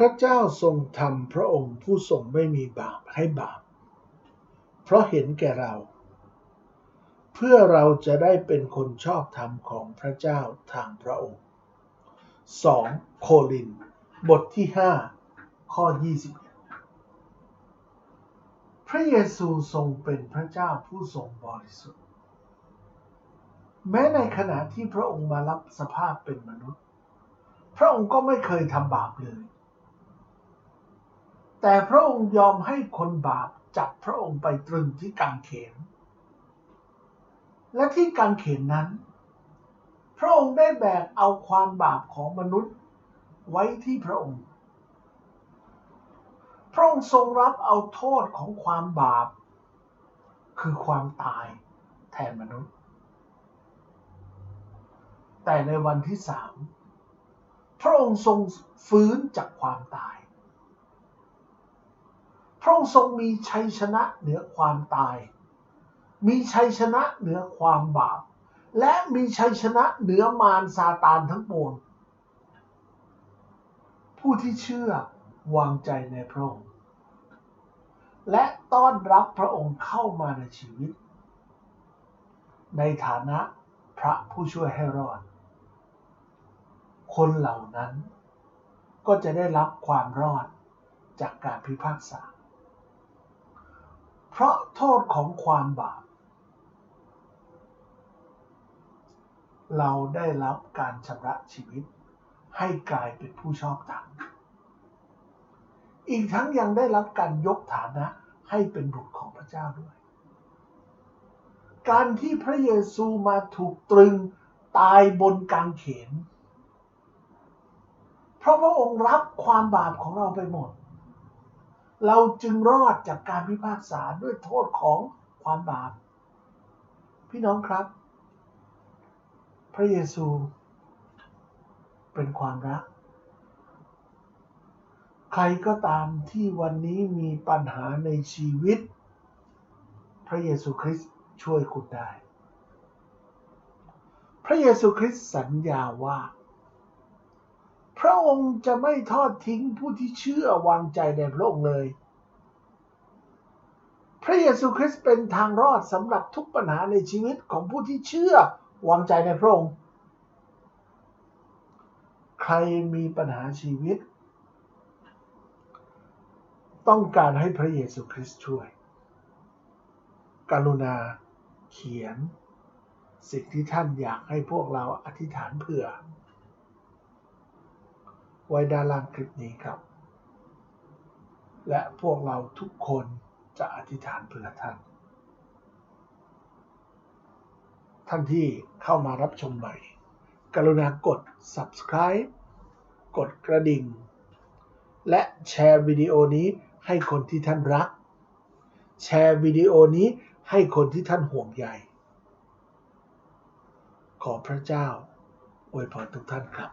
พระเจ้าทรงทำพระองค์ผู้ทรงไม่มีบาปให้บาป เพราะเห็นแก่เรา เพื่อเราจะได้เป็นคนชอบธรรมของพระเจ้าทางพระองค์ 2. โคริน บทที่ 5 ข้อ 21 พระเยซูทรงเป็นพระเจ้าผู้ทรงบริสุทธิ์ แม้ในขณะที่พระองค์มารับสภาพเป็นมนุษย์ พระองค์ก็ไม่เคยทำบาปเลย แต่พระองค์ยอมให้คนบาปจับพระองค์ไปตรึงที่กางเขน และที่กางเขนนั้น พระองค์ได้แบกเอาความบาปของมนุษย์ไว้ที่พระองค์ พระองค์ทรงรับเอาโทษของความบาป คือความตายแทนมนุษย์ แต่ในวันที่สามพระองค์ทรงฟื้นจากความตาย ระองค์ทรงมีชัยชนะเหนือความตาย มีชัยชนะเหนือความบาป และมีชัยชนะเหนือมารซาตานทั้งปวง ผู้ที่เชื่อวางใจในพระองค์ และต้อนรับพระองค์เข้ามาในชีวิต ในฐานะพระผู้ช่วยให้รอด คนเหล่านั้นก็จะได้รับความรอดจากการพิพากษา เพราะโทษของความบาป เราได้รับการชำระชีวิต ให้กลายเป็นผู้ชอบธรรมอีกทั้งยังได้รับการยกฐานะให้เป็นบุตรของพระเจ้าด้วย การที่พระเยซูมาถูกตรึงตายบนกางเขน เพราะพระองค์รับความบาปของเราไปหมด เราจึงรอดจากการพิพากษาด้วยโทษของความบาป พี่น้องครับ พระเยซูเป็นความรัก ใครก็ตามที่วันนี้มีปัญหาในชีวิต พระเยซูคริสต์ช่วยคุณได้ พระเยซูคริสต์สัญญาว่า พระองค์จะไม่ทอดทิ้งผู้ที่เชื่อวางใจในพระองค์เลย พระเยซูคริสต์เป็นทางรอดสำหรับทุกปัญหาในชีวิตของผู้ที่เชื่อวางใจในพระองค์ ใครมีปัญหาชีวิต ต้องการให้พระเยซูคริสต์ช่วย กรุณาเขียน สิ่งที่ท่านอยากให้พวกเราอธิษฐานเผื่อ ไว้ด้านล่างคลิปนี้ครับ และพวกเราทุกคนจะอธิษฐานเผื่อท่าน ท่านที่เข้ามารับชมใหม่ กรุณากด subscribe กดกระดิ่ง และแชร์วิดีโอนี้ให้คนที่ท่านรัก แชร์วิดีโอนี้ให้คนที่ท่านห่วงใยขอพระเจ้าอวยพรทุกท่านครับ